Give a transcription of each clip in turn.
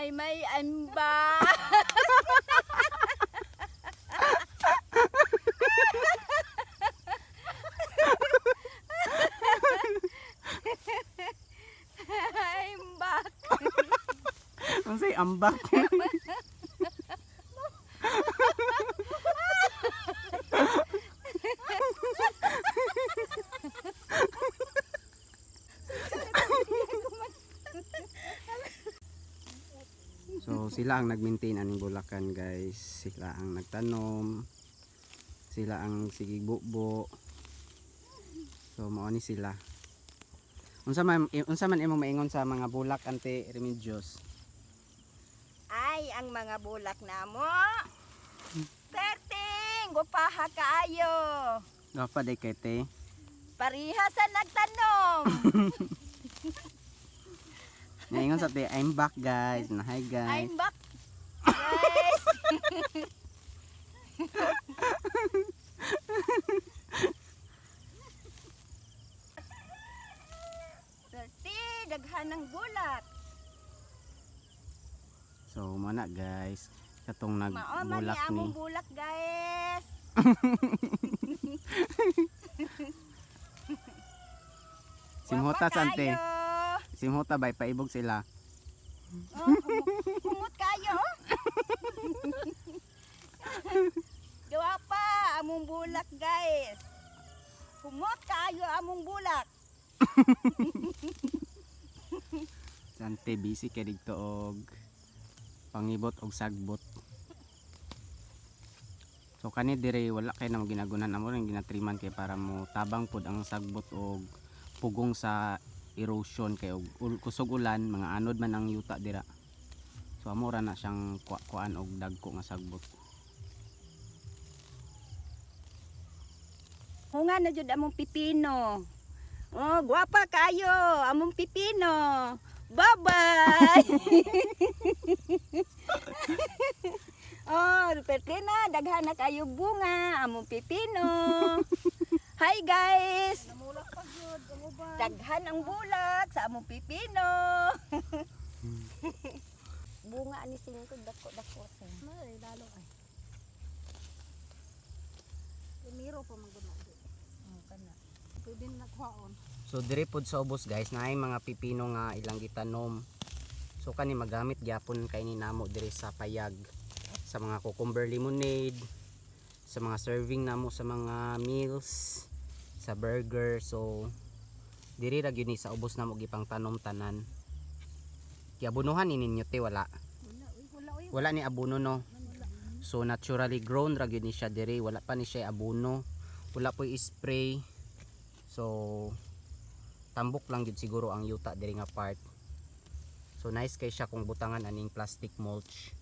ay may amba. Ambak. Ang say ambak. So sila ang nag-maintain aning bulakan guys. Sila ang nagtanom. Sila ang sige bubo. So mao ni sila. Unsa man unsa man imong maingon sa mga bulak ante Remedios? Ay, ang mga bulak na mo. Perting, gupaha kaayo. Dapat day kay te. Pariha sa nagtanom. Naingon sa te, I'm back guys. Na hi guys. I'm back. Guys. Perti, daghan ng bulak. So mana guys. Katong Mao man ni nagbulak ni. among bulak, guys. Simhota sante. kayo. Simhota bay paibog sila. Oh, humut kayo. Gawa pa among bulak, guys. Humot kayo among bulak. Sante busy kay dito og pangibot og sagbot. So kani dire wala kay na mo ginagunan amo ring ginatriman kay para mo tabang pud ang sagbot og pugong sa erosion kay og kusog ulan mga anod man ang yuta dira. So amo ra na siyang kuan kuan og dagko nga sagbot. Hunga na jud among pipino. Oh, guwapa kayo among pipino. Bye-bye. oh, pwede na daghan na kayo bunga among pipino. Hi guys. Jud, ang uban. Daghan ang bulak sa among pipino. bunga ni singkod dako dako sa. May lalo ay. Imiro pa man gud Oh, kana. Pwede na. So dire pod sa ubos guys naay mga pipino nga ilang gitanom. So kani magamit gyapon kay ni namo dire sa payag sa mga cucumber lemonade, sa mga serving namo sa mga meals, sa burger. So dire ra gyud ni sa ubos namo gipang tanom tanan. Kiabunuhan ni ninyo te wala. Wala ni abuno no. So naturally grown ra gyud ni siya dire, wala pa ni siya abuno. Wala po spray. So tambok lang gyud siguro ang yuta diri nga part. So nice kay siya kung butangan aning plastic mulch.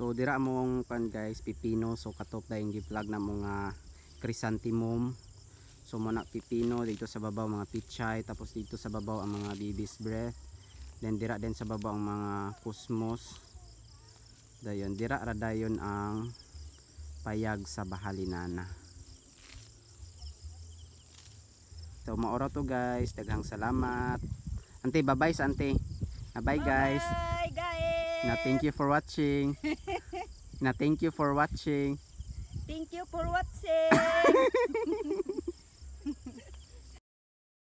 So dira mong pan guys pipino so katop dayong gi-plug na mga chrysanthemum. So muna pipino dito sa babaw mga pichay tapos dito sa babaw ang mga baby's breath. Then dira din sa baba ang mga kusmos. Dayon dira ra dayon ang payag sa bahalinana. So maoro to guys, daghang salamat. Ante, bye-bye sa ante. Bye guys. Bye. Na thank you for watching. Na thank you for watching. Thank you for watching.